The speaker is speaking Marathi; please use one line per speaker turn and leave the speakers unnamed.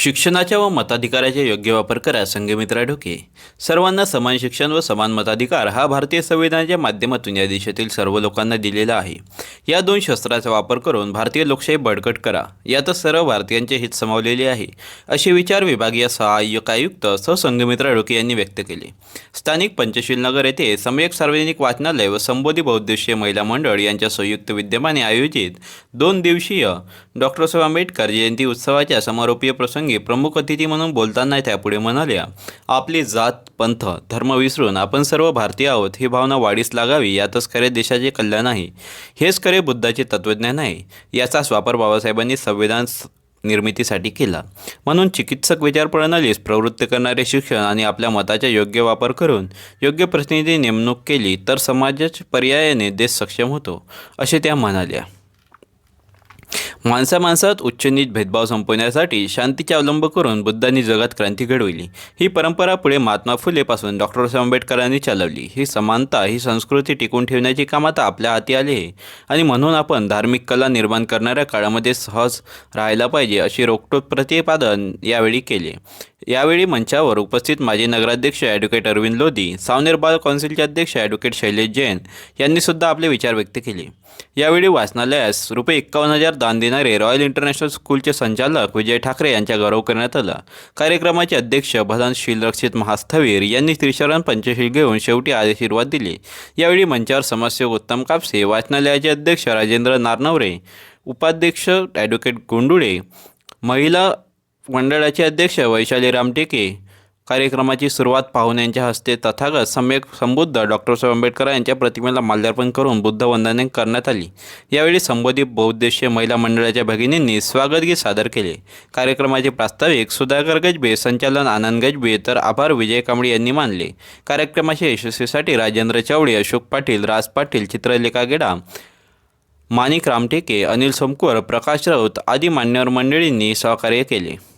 शिक्षणाच्या व मताधिकाराचा योग्य वापर करा संघमित्रा ढोके. सर्वांना समान शिक्षण व समान मताधिकार हा भारतीय संविधानाच्या माध्यमातून या देशातील सर्व लोकांना दिलेला आहे. या दोन शस्त्राचा वापर करून भारतीय लोकशाही बळकट करा. यातच सर्व भारतीयांचे हित समावलेले आहे असे विचार विभागीय सहाय्यक आयुक्त स संघमित्रा ढोके यांनी व्यक्त केले. स्थानिक पंचशील नगर येथे सम्यक सार्वजनिक वाचनालय व संबोधी बहुद्देशीय महिला मंडळ यांच्या संयुक्त विद्यमाने आयोजित दोन दिवसीय डॉक्टर साहेब आंबेडकर जयंती उत्सवाच्या समारोपीय प्रसंगी प्रमुख अतिथी म्हणून बोलताना त्या पुढे म्हणाल्या आपली जात पंथ धर्म विसरून आपण सर्व भारतीय आहोत ही भावना वाढीस लागावी यातच खरे देशाचे कल्याण आहे. हेच खरे बुद्धाचे तत्त्वज्ञान आहे. याचाच वापर बाबासाहेबांनी संविधान निर्मितीसाठी केला. म्हणून चिकित्सक विचार प्रणालीस प्रवृत्त करणारे शिक्षण आणि आपल्या मताचा योग्य वापर करून योग्य प्रतिनिधी नेमणूक केली तर समाजाच्या पर्यायाने देश सक्षम होतो असे त्या म्हणाल्या. माणसा माणसात उच्च नीच भेदभाव संपवण्यासाठी शांतीचा अवलंब करून बुद्धांनी जगात क्रांती घडवली. ही परंपरा पुढे महात्मा फुलेपासून डॉक्टर बाबासाहेब आंबेडकरांनी चालवली. ही समानता ही संस्कृती टिकून ठेवण्याची काम आता आपल्या हाती आली आहे. आणि म्हणून आपण धार्मिक कला निर्माण करणाऱ्या काळामध्ये सहज राहायला पाहिजे अशी रोखटोक प्रतिपादन यावेळी केले. यावेळी मंचावर उपस्थित माजी नगराध्यक्ष ॲडव्होकेट अरविंद लोधी सावनेर बाल कौन्सिलचे अध्यक्ष ॲडव्होकेट शैलेश जैन यांनी सुद्धा आपले विचार व्यक्त केले. यावेळी वाचनालयास रुपये एक्कावन्न हजार दान देणारे रॉयल इंटरनॅशनल स्कूलचे संचालक विजय ठाकरे यांचा गौरव करण्यात आला. कार्यक्रमाचे अध्यक्ष भदान शीलरक्षित महास्थवीर यांनी त्रिशरण पंचशील घेऊन शेवटी आशीर्वाद दिले. यावेळी मंचावर समाजसेवक उत्तम कापसे वाचनालयाचे अध्यक्ष राजेंद्र नारनवरे उपाध्यक्ष ॲडव्होकेट गोंडुळे महिला मंडळाचे अध्यक्ष वैशाली रामटेके कार्यक्रमाची सुरुवात पाहुण्यांच्या हस्ते तथागत सम्यक संबुद्ध डॉक्टर साहेब आंबेडकर यांच्या प्रतिमेला माल्यार्पण करून बुद्धवंदने करण्यात आली. यावेळी संबोधित बहुद्देशीय महिला मंडळाच्या भगिनींनी स्वागतगीत सादर केले. कार्यक्रमाचे प्रास्ताविक सुधाकर गजबे संचालन आनंद गजबे तर आभार विजय कांबळे यांनी मानले. कार्यक्रमाच्या यशस्वीसाठी राजेंद्र चवळे अशोक पाटील राज पाटील चित्रलेखा गेडा माणिक रामटेके अनिल सोमकुवर प्रकाश राऊत आदी मान्यवर मंडळींनी सहकार्य केले.